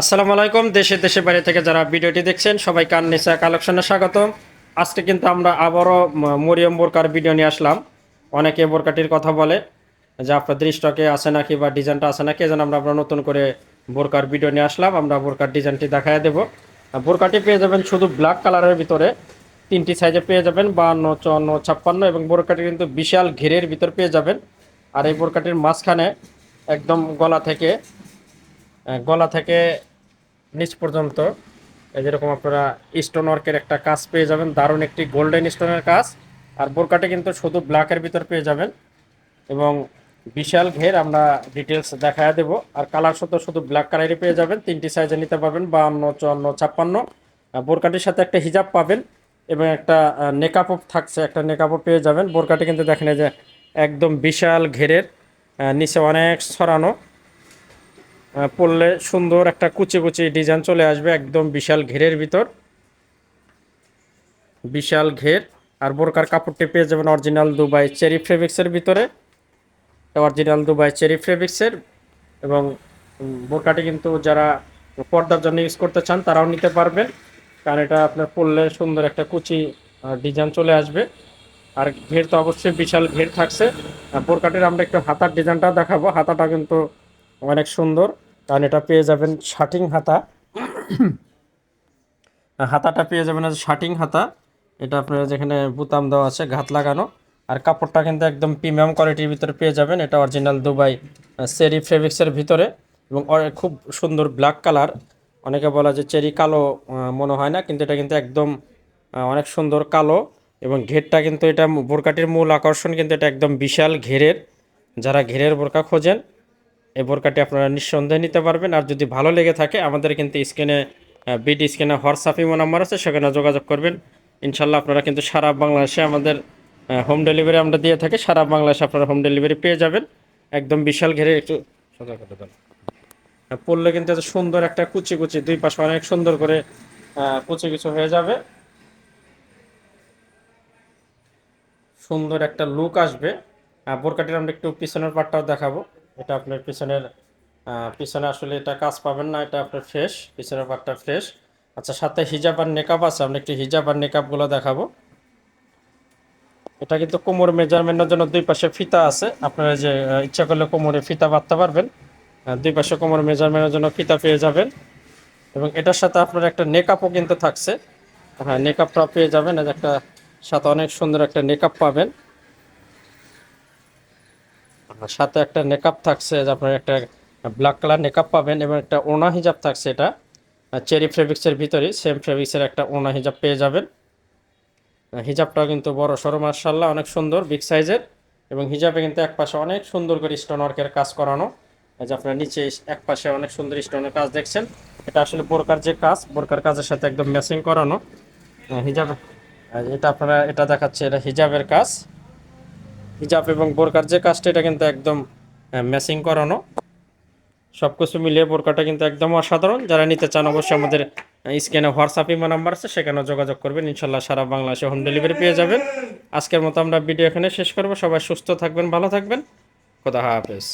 আসসালামু আলাইকুম, দেশে দেশে বাইরে থেকে যারা ভিডিওটি দেখছেন সবাই কান নিসা কালেকশনে স্বাগত আজকে কিন্তু আমরা আবারও মরিয়ম বোরকার ভিডিও নিয়ে আসলাম। অনেকে বোরকাটির কথা বলে যে আপনাদের স্টকে আছে নাকি বা ডিজাইনটা আছে নাকি যেন আমরা আমরা নতুন করে বোরকার ভিডিও নিয়ে আসলাম। আমরা বোরকার ডিজাইনটি দেখায় দেবো। বোরকাটি পেয়ে যাবেন শুধু ব্ল্যাক কালারের ভিতরে। তিনটি সাইজে পেয়ে যাবেন, বান্ন, চুয়ান্ন, ছাপ্পান্ন, এবং বোরকাটি কিন্তু বিশাল ঘেরের ভিতর পেয়ে যাবেন। আর এই বোরকাটির মাঝখানে একদম গলা থেকে গলা থেকে নিচ পর্যন্ত যেরকম আপনারা স্টোন ওয়ার্কের একটা কাজ পেয়ে যাবেন, দারুণ একটি গোল্ডেন স্টোনের কাজ। আর বোরকাটে কিন্তু শুধু ব্ল্যাকের ভিতর পেয়ে যাবেন। এবং বিশাল ঘের আমরা ডিটেলস দেখায় দেব। আর কালার শুধু শুধু ব্ল্যাক কালারই পেয়ে যাবেন। তিনটি সাইজে নিতে পারবেন, বাহান্ন, চুয়ান্ন, ছাপ্পান্ন। বোরকাটির সাথে একটা হিজাব পাবেন এবং একটা নেকাপও থাকছে, একটা নেকাপও পেয়ে যাবেন। বোরকাটি কিন্তু দেখেন যে একদম বিশাল ঘেরের নিচে অনেক ছড়ানো। পরলে সুন্দর একটা কুচি কুচি ডিজাইন চলে আসবে, একদম বিশাল ঘেরের ভিতর। বিশাল ঘের, আর বোরকার কাপড়টি পেয়ে যাবেন অরিজিনাল দুবাই চেরি ফেব্রিক্সের ভিতরে। অরিজিনাল দুবাই চেরি ফেব্রিক্সের এবং বোরকাটি কিন্তু যারা পর্দার জন্য ইউজ করতে চান, তারাও নিতে পারবেন। কারণ এটা আপনার পরলে সুন্দর একটা কুচি ডিজাইন চলে আসবে। আর ঘের তো অবশ্যই বিশাল ঘের থাকছে। বোরকাটির আমরা একটু হাতার ডিজাইনটা দেখাবো। হাতাটা কিন্তু অনেক সুন্দর। কারণ এটা পেয়ে যাবেন শার্টিং হাতা। হাতাটা পেয়ে যাবেন শার্টিং হাতা। এটা আপনার যেখানে বুতাম দেওয়া আছে, ঘাত লাগানো। আর কাপড়টা কিন্তু একদম প্রিমিয়াম কোয়ালিটির ভিতরে পেয়ে যাবেন। এটা অরিজিনাল দুবাই চেরি ফেব্রিক্সের ভিতরে। এবং খুব সুন্দর ব্ল্যাক কালার। অনেকে বলা যে চেরি কালো মনে হয় না, কিন্তু এটা কিন্তু একদম অনেক সুন্দর কালো। এবং ঘেরটা কিন্তু এটা বোরকাটির মূল আকর্ষণ কিন্তু এটা একদম বিশাল ঘেরের। যারা ঘেরের বোরকা খোঁজেন এই বোরকাটি আপনারা নিঃসন্দেহে নিতে পারবেন। আর যদি ভালো লেগে থাকে, আমাদের কিন্তু স্ক্রিনে বিডি স্ক্রিনে হোয়াটসঅ্যাপ নাম্বার আছে, সেখানে যোগাযোগ করবেন। ইনশাল্লাহ আপনারা কিন্তু সারা বাংলাদেশে আমাদের হোম ডেলিভারি আমরা দিয়ে থাকি। সারা বাংলাদেশে আপনারা হোম ডেলিভারি পেয়ে যাবেন। একদম বিশাল ঘেরে একটু সোজা করে পরলে কিন্তু এত সুন্দর একটা কুচি কুচি, দুই পাশে অনেক সুন্দর করে কুচি কুচি হয়ে যাবে। সুন্দর একটা লুক আসবে। বোরকাটির আমরা একটু পিছনের পার্টটাও দেখাবো। এটা আপনার পিছনের পিছনে আসলে এটা কাজ পাবেন না, এটা আপনার ফ্রেশ পিছনের পার্টটা ফ্রেশ আচ্ছা সাথে হিজাব আর নেকাপ আছে, আমরা একটু হিজাব আর নেকাপগুলো দেখাবো। এটা কিন্তু কোমর মেজারমেন্টের জন্য দুই পাশে ফিতা আছে। আপনারা যে ইচ্ছা করলে কোমরে ফিতা বাঁধতে পারবেন। দুই পাশে কোমর মেজারমেন্টের জন্য ফিতা পেয়ে যাবেন। এবং এটার সাথে আপনার একটা নেকাপও কিন্তু থাকছে। হ্যাঁ নেকাপটা পেয়ে যাবেন। একটা, সাথে অনেক সুন্দর একটা নেকাপ পাবেন। সাথে একটা নেকআপ থাকছে, যে আপনার একটা ব্ল্যাক কালার নেকআপ পাবেন এবং একটা ওনা হিজাব থাকছে এটা। চেরি ফেব্রিক্সের ভিতরে সেম ফেব্রিক্সের একটা ওনা হিজাব পেয়ে যাবেন। হিজাবটাও কিন্তু বড় সড়ো মার্শাল্লাহ অনেক সুন্দর, বিগ সাইজের এবং হিজাবে কিন্তু এক পাশে অনেক সুন্দর করে স্টোন ওয়ার্কের কাজ করানো। যে আপনার নিচে এক পাশে অনেক সুন্দর স্টোনের কাজ দেখছেন, এটা আসলে বোরকার যে কাজ, বোরকার কাজের সাথে একদম ম্যাচিং করানো। হিজাব এটা আপনারা, এটা দেখাচ্ছে, এটা হিজাবের কাজ। হিজাব এবং বোরকার যে কাজটা, এটা কিন্তু একদম ম্যাচিং করানো। সব কিছু মিলিয়ে বোরকাটা কিন্তু একদম অসাধারণ। যারা নিতে চান অবশ্যই আমাদের স্ক্রিনে হোয়াটসঅ্যাপ ইমো নাম্বার আছে, সেখানে যোগাযোগ করবেন। ইনশাল্লাহ সারা বাংলাদেশে হোম ডেলিভারি পেয়ে যাবেন। আজকের মতো আমরা ভিডিও এখানে শেষ করব। সবাই সুস্থ থাকবেন, ভালো থাকবেন। খোদা হাফেজ।